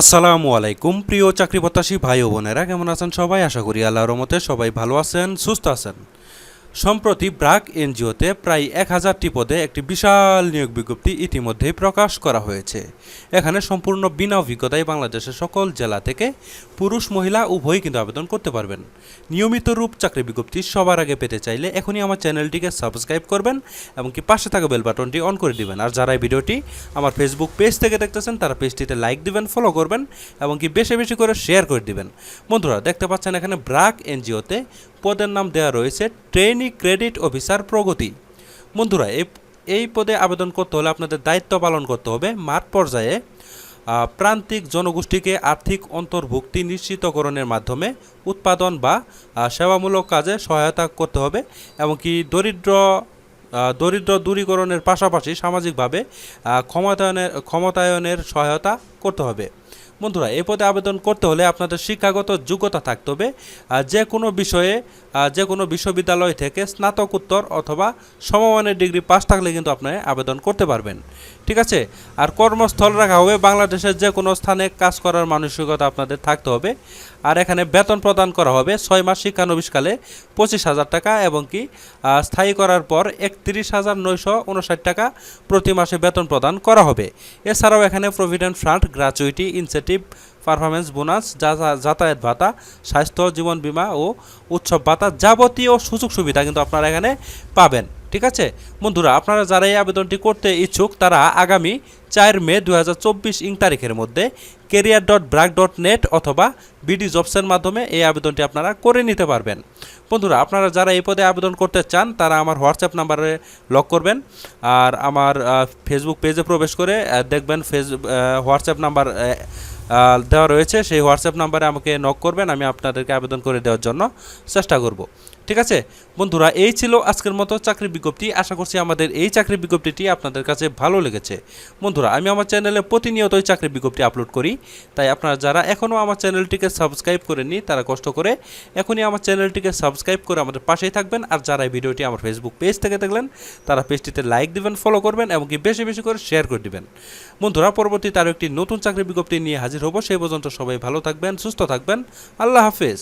আসসালামু আলাইকুম, প্রিয় চাকরি প্রত্যাশী ভাই বোনেরা, কেমন আছেন সবাই? আশা করি আল্লাহর রহমতে সবাই ভালো আছেন, সুস্থ আছেন। সম্প্রতি ব্রাক এনজিওতে প্রায় এক হাজারটি পদে একটি বিশাল নিয়োগ বিজ্ঞপ্তি ইতিমধ্যেই প্রকাশ করা হয়েছে। এখানে সম্পূর্ণ বিনা অভিজ্ঞতায় বাংলাদেশের সকল জেলা থেকে পুরুষ, মহিলা উভয়ই কিন্তু আবেদন করতে পারবেন। নিয়মিত রূপ চাকরি বিজ্ঞপ্তি সবার আগে পেতে চাইলে এখনই আমার চ্যানেলটিকে সাবস্ক্রাইব করবেন এবং কি পাশে থাকা বেল বাটনটি অন করে দিবেন। আর যারা এই ভিডিওটি আমার ফেসবুক পেজ থেকে দেখতেছেন, তারা পেজটিতে লাইক দিবেন ফলো করবেন এবং কি বেশি বেশি করে শেয়ার করে দিবেন। বন্ধুরা, দেখতে পাচ্ছেন এখানে ব্রাক এনজিওতে পদের নাম দেওয়া রয়েছে ট্রেনি ক্রেডিট অফিসার প্রগতি। বন্ধুরা, এই এই পদে আবেদন করতে হলে আপনাদের দায়িত্ব পালন করতে হবে মাঠ পর্যায়ে। প্রান্তিক জনগোষ্ঠীকে আর্থিক অন্তর্ভুক্তি নিশ্চিতকরণের মাধ্যমে উৎপাদন বা সেবামূলক কাজে সহায়তা করতে হবে এবং কি দরিদ্র দরিদ্র দূরীকরণের পাশাপাশি সামাজিকভাবে ক্ষমতায়নের ক্ষমতায়নের সহায়তা করতে হবে। বন্ধুরা, এই পদে আবেদন করতে হলে আপনাদের শিক্ষাগত যোগ্যতা থাকতে হবে যে কোনো বিষয়ে যে কোনো বিশ্ববিদ্যালয় থেকে স্নাতকোত্তর অথবা সমমানের ডিগ্রি পাস থাকলে কিন্তু আপনি আবেদন করতে পারবেন। ঠিক আছে? আর কর্মস্থল রাখা হবে, বাংলাদেশের যে কোনো স্থানে কাজ করার মানসিকতা আপনাদের থাকতে হবে, আর এখানে বেতন প্রদান করা হবে ছয় মাস শিক্ষানবিশকালে পঁচিশ হাজার টাকা এবং কি স্থায়ী করার পর একত্রিশ হাজার নয়শো উনষাট টাকা প্রতি মাসে বেতন প্রদান করা হবে। এছাড়াও এখানে provident fund gratuity incentive performance bonus যাতায়াত ভাতা, স্বাস্থ্য, জীবন বীমা ও উৎসব ভাতা যাবতীয় সুযোগ সুবিধা কিন্তু আপনারা এখানে পাবেন। ঠিক আছে? বন্ধুরা, আপনারা যারা এই আবেদনটি করতে ইচ্ছুক, তারা আগামী চার মে দু ইং তারিখের মধ্যে career dot BRAC dot net অথবা বিডি জবসের মাধ্যমে এই আবেদনটি আপনারা করে নিতে পারবেন। বন্ধুরা, আপনারা যারা এই পদে আবেদন করতে চান, তারা আমার হোয়াটসঅ্যাপ নাম্বারে লক করবেন আর আমার ফেসবুক পেজে প্রবেশ করে দেখবেন ফেস হোয়াটসঅ্যাপ নাম্বার দেওয়া রয়েছে। সেই হোয়াটসঅ্যাপ নাম্বারে আমাকে নক করবেন। আমি আপনাদেরকে আবেদন করে দেওয়ার জন্য চেষ্টা করব। ঠিক আছে? বন্ধুরা, এই ছিল আজকের মতো চাকরি বিজ্ঞপ্তি। আশা করছি আমাদের এই চাকরি বিজ্ঞপ্তিটি আপনাদের কাছে ভালো লেগেছে। বন্ধুরা, আমি আমার চ্যানেলে প্রতিনিয়তই চাকরি বিজ্ঞপ্তি আপলোড করি। তাই আপনারা যারা এখনও আমার চ্যানেলটিকে সাবস্ক্রাইব করেননি, তারা কষ্ট করে এখনই আমার চ্যানেলটিকে সাবস্ক্রাইব করে আমাদের পাশেই থাকবেন। আর যারা এই ভিডিওটি আমার ফেসবুক পেজ থেকে দেখলেন, তারা পেজটিতে লাইক দিবেন ফলো করবেন এবং কি বেশি বেশি করে শেয়ার করে দিবেন। বন্ধুরা পরবর্তী আরও একটি নতুন চাকরি বিজ্ঞপ্তি নিয়ে হাজির হব। সেই পর্যন্ত সবাই ভালো থাকবেন, সুস্থ থাকবেন। আল্লাহ হাফেজ।